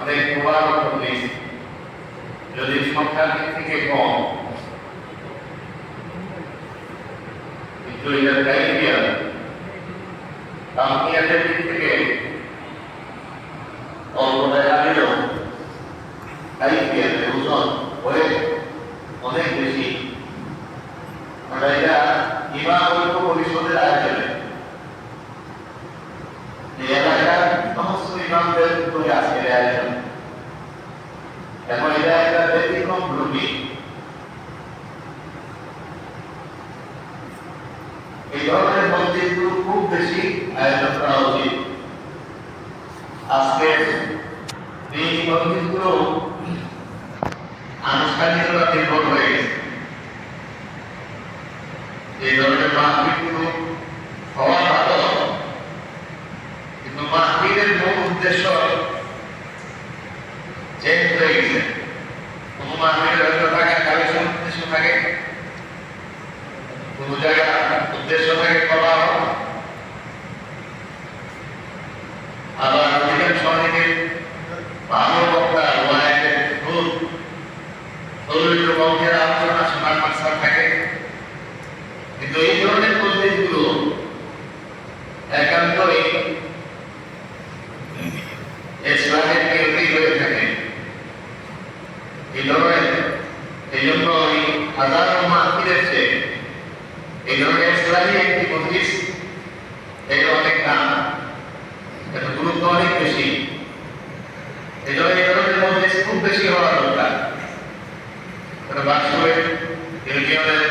অনেক মোবারক হদিস যদি সংখ্যার দিক থেকে কম কিন্তু এটার ক্রাইটেরিয়া কাম্পিয়াতের দিক থেকে অল্প দেখা দিলেও ক্রাইটেরিয়াতে ওজন হয়ে অনেক বেশি আমরা এটা ইমাম ঐক্য পরিষদের আয়োজনে এই এলাকার সমস্ত ইমামদের উপরে আজকের আয়োজন এখন এটা একটা ব্যতিক্রম রূপী এই ধরনের মন্দিরগুলো খুব বেশি আয়োজন করা উচিত। আজকে এই মন্দিরগুলো আনুষ্ঠানিকতা নির্ভর হয়ে গেছে। এই ধরনের মাহফিলগুলো হওয়া ভালো, কিন্তু মাহফিলের মূল উদ্দেশ্য চেঞ্জ হয়ে গেছে কোনো মাহফিলের হয়তো থাকে কালেকশন উদ্দেশ্য থাকে কোনো জায়গা উদ্দেশ্য থাকে করা আবার অধিকাংশ অনেকে কিন্তু এই ধরনের মন্দিরগুলো একান্তই ইসলামের বিরোধী হয়ে থাকে এই ধরনের এই জন্য ওই হাজারো মাহফিলের চেয়ে এই ধরনের ইসলামী একটি মজলিস। এর অনেক দাম এর গুরুত্ব অনেক বেশি। এই জন্য ধরনের মজলিস খুব বেশি হওয়া দরকার। বাস্তবে ইউনিয়নের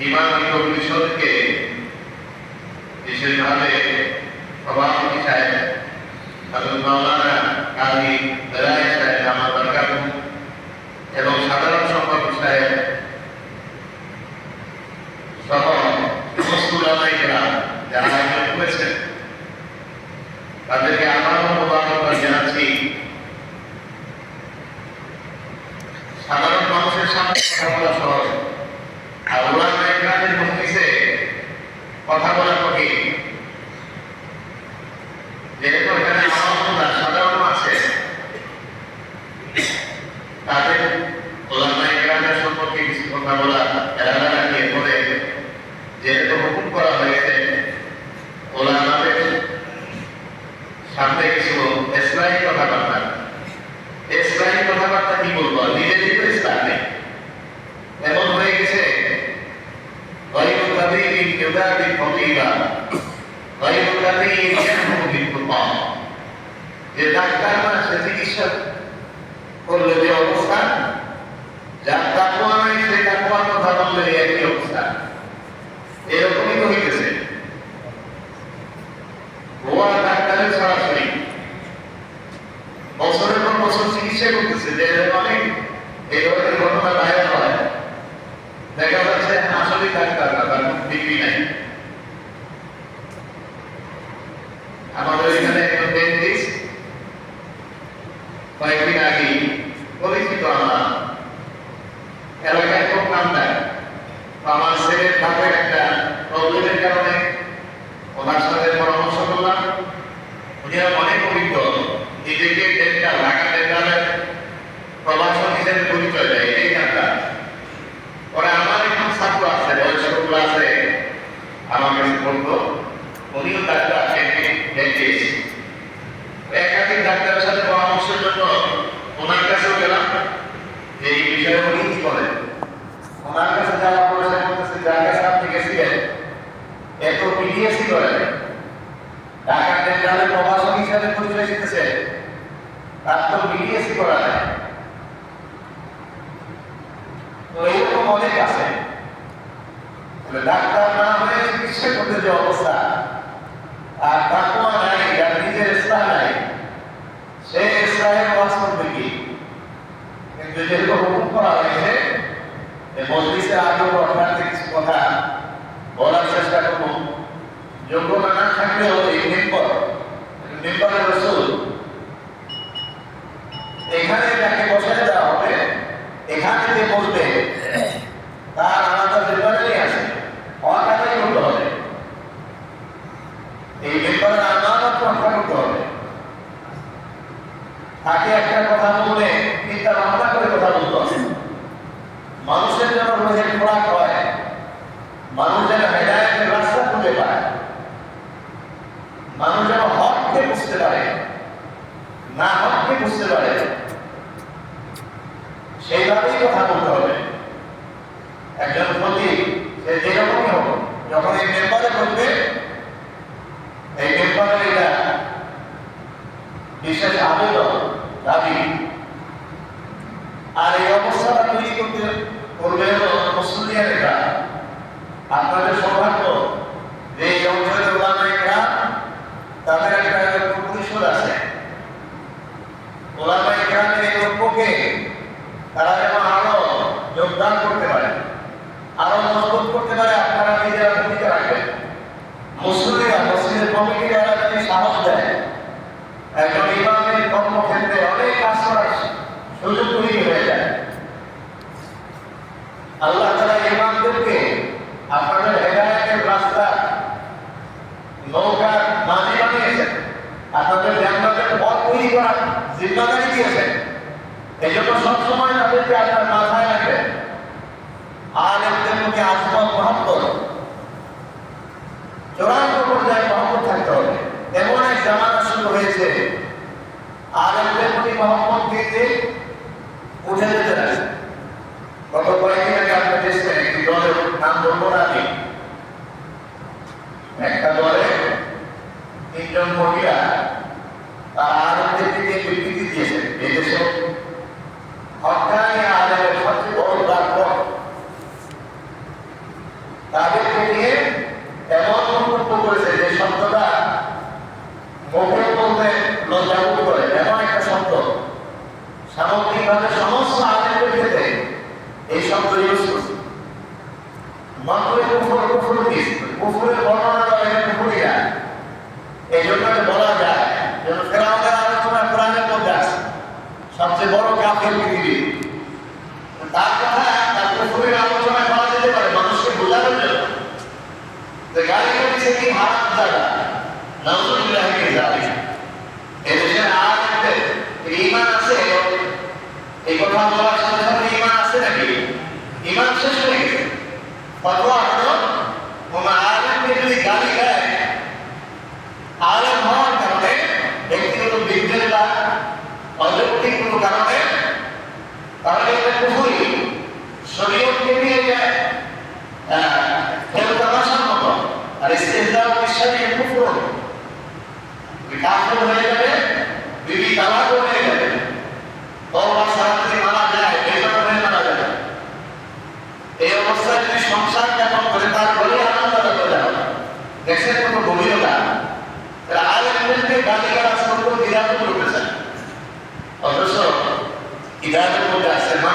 ইমান ঐক্য পরিষদকে বিশেষভাবে সভাপতি সাহেব আব্দুল মাওলানা কাজী বেলায় সাহেব আমার দরকার এবং সাধারণ সম্পাদক সাহেব সহ সমস্ত উলামাইকেরা যারা আয়োজন করেছেন তাদেরকে আবারও মোবারকবাদ জানাচ্ছি সাধারণ উলামা ইকরামের মজলিসে কথা বলা কঠিন যেহেতু সাধারণ আছে তাদের এলাকায় খুব নাম দেয় আমার ছেলের দাঁতের একটা প্রবলেমের কারণে ওনার সাথে পরামর্শ করলাম। উনি অনেক অভিজ্ঞ। নিজেকে ডেন্টাল ঢাকা ডেন্টালের প্রবাসন হিসেবে পরিচয় দেয়, এটাই তার কাজ ওরা আমার এখন ছাত্র আছে, বয়স্ক আছে আমার কাছে বলতো উনিও ডাক্তার ডেন্টিস্ট একাধিক ডাক্তারের সাথে পরামর্শের জন্য ওনার কাছেও গেলাম যে এই বিষয়ে উনি কি করেন ওনার কাছে যাওয়ার পরে সে বলতেছে যার কাছে আপনি গেছিলেন এত পিডিএসি করেন ঢাকা ডেন্টালের প্রভাষক হিসাবে পরিচয় দিতেছে তার বিডিএসি করা নাই তো এরকম অনেক আছে। ডাক্তার না হয়ে চিকিৎসা করতে যে অবস্থা, আর তাকুয়া নাই যার নিজের ইসলাম নাই, সে ইসলামের ওয়াজ করবে কি? কিন্তু যেহেতু হুকুম করা হয়েছে, যে মজলিসে আগে অর্থাৎ কিছু কথা বলার চেষ্টা করব, যোগ্যতা না থাকলেও এই মেম্বর, মেম্বারের তাকে একটা কথা বলে চিন্তা ভাবনা করে কথা বলতে হবে। মানুষের জন্য রোজের খোরাক হয়, মানুষ যেন হেদায়তের রাস্তা খুঁজে পায়, মানুষ যেন হককে বুঝতে পারে, না হককে বুঝতে পারে, সেইভাবেই কথা বলতে হবে। একজন প্রতি সে যেরকমই হোক, যখন এই মেম্বারে করবে এই মেম্বারে এটা বিশেষ আবেদন দাবি আর এই অবস্থাটা তৈরি করতে করবে মুসলিয়ানেরা আপনাদের সৌভাগ্য যে এই অঞ্চলের ওলামাইকরা তাদের একটা পরিষদ আছে। ওলামাইকরামের এই ঐক্যকে তারা যেন আরও যোগদান করতে পারে, আরও মজবুত করতে পারে, আপনারা নিজেরা ভূমিকা রাখবেন। মুসলিমরা মসজিদের কমিটিরা যদি সাহস দেয়, একজন ইমামের কর্মক্ষেত্রে সুযোগ তৈরি হয়ে যায় আল্লাহ তারা রাস্তা নৌকার মাঝি বানিয়েছেন আপনাদের জান্নাতের পথ তৈরি করার এই জন্য সবসময় তাদেরকে আপনার মাথায় রাখবেন আলেমদের মধ্যে আসমত মহব্বত চূড়ান্ত পর্যায়ে মহব্বত থাকতে হবে এক জামানা শুরু হয়েছে আলেমদের প্রতি মহব্বত দিতে উঠে যেতে লাগছে গত কয়েকদিন আগে আপনি দেখছেন একটি দলের নাম বলব না আমি। একটা দলে তিনজন মহিলা, তারা আলেমদের দিকে বিবৃতি দিয়েছেন এই দেশে হকানি আলেমের সবচেয়ে বড় প্ল্যাটফর্ম তাদেরকে নিয়ে এমন মন্তব্য করেছে যে শব্দটা মুখে বলতে লজ্জাবোধ করে এমন একটা শব্দ সামগ্রিকভাবে সমস্ত আলেমদের ক্ষেত্রে এই শব্দ ইউজ করছে। মাত্র কুফর কুফর দিস কুফরের বর্ণনা দেওয়া এই জন্য বলা যায় যেন ফেরাউনের আলোচনা কোরআনের মধ্যে আছে। সবচেয়ে বড় কাফের পৃথিবী তার কথা তার কুফরের আলোচনা করা যেতে পারে মানুষকে বোঝানোর জন্য যে গাড়ি করেছে কি হারাম জায়গা নাউজুবিল্লাহ কি জালিক এদেশের আলেমদের ঈমান আছে এই কথা বলার সাথে সাথে ঈমান আছে নাকি ঈমান শেষ হয়ে গেছে হয়ে যাবে বিবি তালাক হয়ে যাবে তওবা ছাড়া যদি মারা যায় বেকার হয়ে মারা যাবে এই অবস্থায় যদি সংসার যাপন করে, তার বলে আনন্দ করে দেখছেন কত গভীরতা আলেমদেরকে গালি গালাজ করতে রূপে যায়। অথচ ইদারের মধ্যে আছে মা